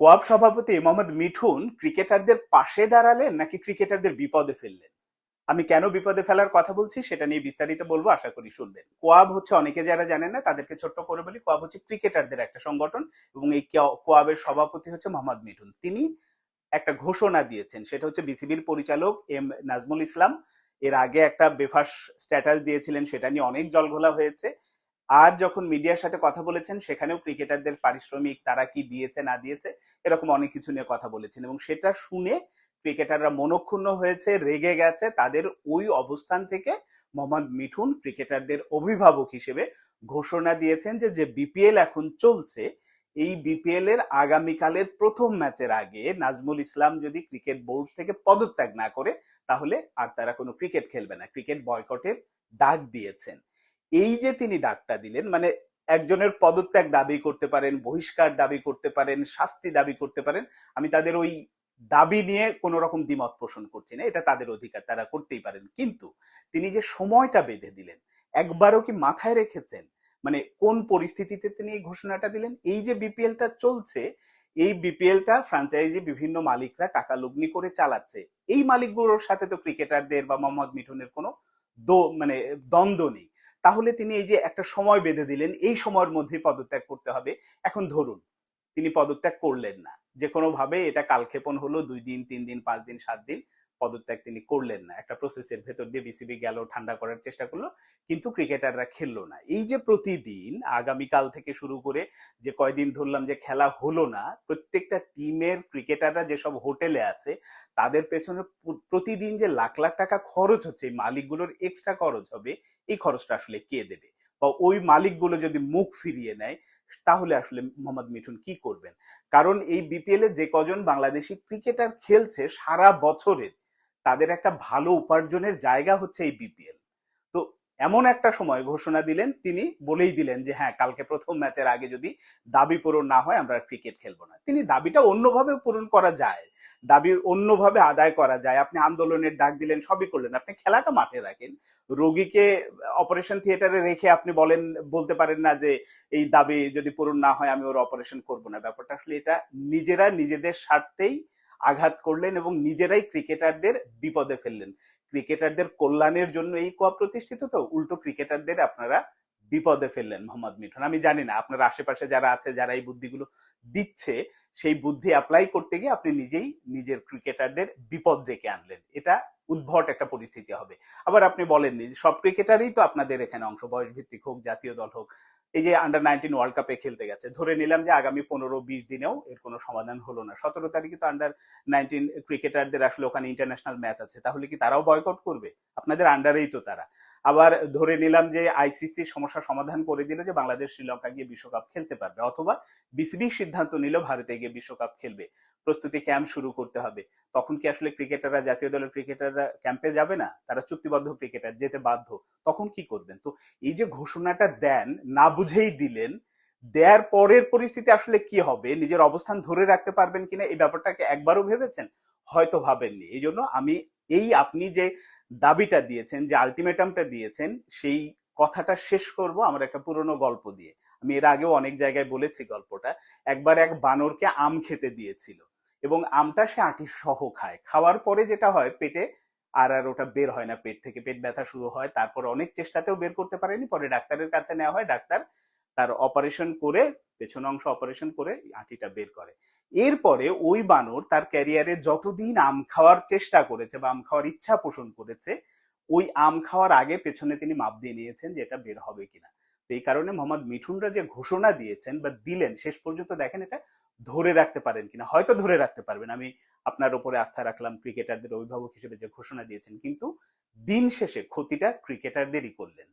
কোয়াব সভাপতি মোহাম্মদ মিঠুন ক্রিকেটারদের পাশে দাঁড়ালেন নাকি ক্রিকেটারদের বিপদে ফেললেন? আমি কেন বিপদে ফেলার কথা বলছি সেটা নিয়ে বিস্তারিত বলব, আশা করি শুনবেন। কোয়াব হচ্ছে অনেকে যারা জানেন না, তাদেরকে ছোট্ট করে বলি, কোয়াব হচ্ছে ক্রিকেটারদের একটা সংগঠন এবং এই কোয়া- কোয়াবের সভাপতি হচ্ছে মোহাম্মদ মিঠুন। তিনি একটা ঘোষণা দিয়েছেন, সেটা হচ্ছে বিসিবির পরিচালক এম নাজমুল ইসলাম। এর আগে একটা বেফাস স্ট্যাটাস দিয়েছিলেন, সেটা নিয়ে অনেক জলঘোলা হয়েছে। আর যখন মিডিয়ার সাথে কথা বলেছেন, সেখানেও ক্রিকেটারদের পারিশ্রমিক তারা কি দিয়েছে, না দিয়েছে, এরকম অনেক কিছু নিয়ে কথা বলেছেন এবং সেটা শুনে ক্রিকেটাররা মনক্ষুণ্ণ হয়েছে, রেগে গেছে। তাদের ওই অবস্থান থেকে মোহাম্মদ মিঠুন ক্রিকেটারদের অভিভাবক হিসেবে ঘোষণা দিয়েছেন যে যে বিপিএল এখন চলছে, এই বিপিএল এর আগামীকালের প্রথম ম্যাচের আগে নাজমুল ইসলাম যদি ক্রিকেট বোর্ড থেকে পদত্যাগ না করে, তাহলে আর তারা কোনো ক্রিকেট খেলবে না। ক্রিকেট বয়কটের ডাক দিয়েছেন। এই যে তিনি ডাকটা দিলেন মানে একজনের পদত্যাগ দাবি করতে পারেন, বহিষ্কার দাবি করতে পারেন, শাস্তি দাবি করতে পারেন, আমি তাদের ওই দাবি নিয়ে কোনো রকম দ্বিমত পোষণ করছি না, এটা তাদের অধিকার, তারা করতেই পারেন। কিন্তু তিনি যে সময়টা বেঁধে দিলেন, একবারও কি মাথায় রেখেছেন? মানে কোন পরিস্থিতিতে তিনি এই ঘোষণাটা দিলেন? এই যে বিপিএলটা চলছে, এই বিপিএলটা ফ্রাঞ্চাইজি বিভিন্ন মালিকরা টাকা লগ্নি করে চালাচ্ছে। এই মালিকগুলোর সাথে তো ক্রিকেটারদের বা মোহাম্মদ মিঠুনের কোনো দো মানে দ্বন্দ্ব নেই। তাহলে তিনি এই যে একটা সময় বেঁধে দিলেন, এই সময়ের মধ্যে পদত্যাগ করতে হবে। এখন ধরুন, তিনি পদত্যাগ করলেন না। যে কোনো ভাবে এটা কালক্ষেপণ হলো, দুই দিন, তিন দিন, পাঁচ দিন, সাত দিন। পদত্যাগ তিনি করলেন না। একটা প্রসেসের ভেতর দিয়ে বিসিবি গেল, ঠান্ডা করার চেষ্টা করল, কিন্তু ক্রিকেটাররা খেললো না। এই যে প্রতিদিন, আগামীকাল থেকে শুরু করে যে কয়দিন ধরলাম যে খেলা হলো না, প্রত্যেকটা টিমের ক্রিকেটাররা যেসব হোটেলে আছে, তাদের পেছনে প্রতিদিন যে লাখ লাখ টাকা খরচ হচ্ছে, এই মালিকগুলোর এক্সট্রা খরচ হবে, এই খরচটা আসলে কে দেবে? বা ওই মালিকগুলো যদি মুখ ফিরিয়ে নেয়, তাহলে আসলে মোহাম্মদ মিঠুন কি করবেন? কারণ এই বিপিএল এ যে কজন বাংলাদেশি ক্রিকেটার খেলছে, সারা বছরের তাদের একটা ভালো উপার্জনের জায়গা হচ্ছে এই বিপিএল তো এমন একটা সময় ঘোষণা দিলেন, তিনি বলেই দিলেন যে হ্যাঁ কালকে প্রথম ম্যাচের আগে যদি দাবি পূরণ না হয়, আমরা ক্রিকেট খেলব না। তিনি দাবিটা অন্যভাবে পূরণ করা যায়, দাবি অন্যভাবে আদায় করা যায়। আপনি আন্দোলনের ডাক দিলেন, সবই করলেন। আপনি খেলাটা মাঠে রাখেন। রোগীকে অপারেশন থিয়েটারে রেখে আপনি বলেন, বলতে পারেন না যে, এই দাবি যদি পূরণ না হয়, আমি ওর অপারেশন করব না। ব্যাপারটা আসলে এটা নিজেরা নিজেদের স্বার্থেই আঘাত করলেন এবং নিজেরাই ক্রিকেটারদের বিপদে ফেললেন। ক্রিকেটারদের কল্যাণের জন্য এই কোয়া প্রতিষ্ঠিত তো, উল্টো ক্রিকেটারদের আপনারা বিপদে ফেললেন মোহাম্মদ মিঠুন। আমি জানি না, আপনার আশেপাশে যারা আছে, যারা এই বুদ্ধিগুলো দিচ্ছে, সেই বুদ্ধি অ্যাপ্লাই করতে গিয়ে আপনি নিজেই নিজের ক্রিকেটারদের বিপদ ডেকে আনলেন। এটা উদ্ভট একটা পরিস্থিতি হবে। আবার আপনি বলেননি, সব ক্রিকেটারই তো আপনাদের এখানে অংশ বয়স ভিত্তিক হোক, জাতীয় দল হোক এই যে আন্ডার নাইনটিন ওয়ার্ল্ড কাপে খেলতে গেছে, ধরে নিলাম যে আগামী পনেরো বিশ দিনেও এর কোনো সমাধান হলো না। সতেরো তারিখে তো আন্ডার নাইনটিন ক্রিকেটারদের আসলে ওখানে ইন্টারন্যাশনাল ম্যাচ আছে, তাহলে কি তারাও বয়কট করবে? আপনাদের আন্ডারেই তো তারা। আবার ধরে নিলাম যে আইসিসি সমস্যা সমাধান করে দিল যে বাংলাদেশ, শ্রীলঙ্কা গিয়ে বিশ্বকাপ খেলতে পারবে, অথবা বিসিবি সিদ্ধান্ত নিল ভারতে গিয়ে বিশ্বকাপ খেলবে। প্রস্তুতি ক্যাম্প শুরু করতে হবে। তখন কি আসলে ক্রিকেটাররা, জাতীয় দলের ক্রিকেটাররা ক্যাম্পে যাবে না? তারা চুক্তিবদ্ধ ক্রিকেটার, যেতে বাধ্য। তখন কি করবেন? তো এই যে ঘোষণাটা দেন, না বুঝেই দিলেন, দেওয়ার পরের পরিস্থিতি আসলে কি হবে? নিজের অবস্থান ধরে রাখতে পারবেন কিনা? এই ব্যাপারটাকে একবারও ভেবেছেন? হয়তো ভাবেননি। এই জন্য আমি এই আপনি যে দাবিটা দিয়েছেন, যে আলটিমেটামটা দিয়েছেন, সেই কথাটা শেষ করব আমার একটা পুরনো গল্প দিয়ে। আমি এর আগেও অনেক জায়গায় বলেছি গল্পটা। একবার এক বানরকে আম খেতে দিয়েছিল। এবং আমটা সে আটি সহ খায়। খাওয়ার পরে যেটা হয় পেটে, আর আর ওটা বের হয় না, পেট থেকে পেট ব্যথা শুরু হয়। তারপর অনেক চেষ্টাতেও বের করতে পারেনি। পরে ডাক্তারের কাছে নেওয়া হয়। ডাক্তার তার অপারেশন করে, পেছন অংশ অপারেশন করে আঁটিটা বের করে। এরপরে ওই বানর তার ক্যারিয়ারে যতদিন আম খাওয়ার চেষ্টা করেছে বা আম খাওয়ার ইচ্ছা পোষণ করেছে, ওই আম খাওয়ার আগে পেছনে তিনি মাপ দিয়ে নিয়েছেন যে এটা বের হবে কিনা। এই কারণে মোহাম্মদ মিঠুনরা যে ঘোষণা দিয়েছেন বা দিলেন, শেষ পর্যন্ত দেখেন এটা ধরে রাখতে পারেন কিনা, হয়তো ধরে রাখতে পারবেন। আমি আপনার উপরে আস্থা রাখলাম ক্রিকেটারদের অভিভাবক হিসেবে যে ঘোষণা দিয়েছেন, কিন্তু দিন শেষে ক্ষতিটা ক্রিকেটারদেরই করলেন।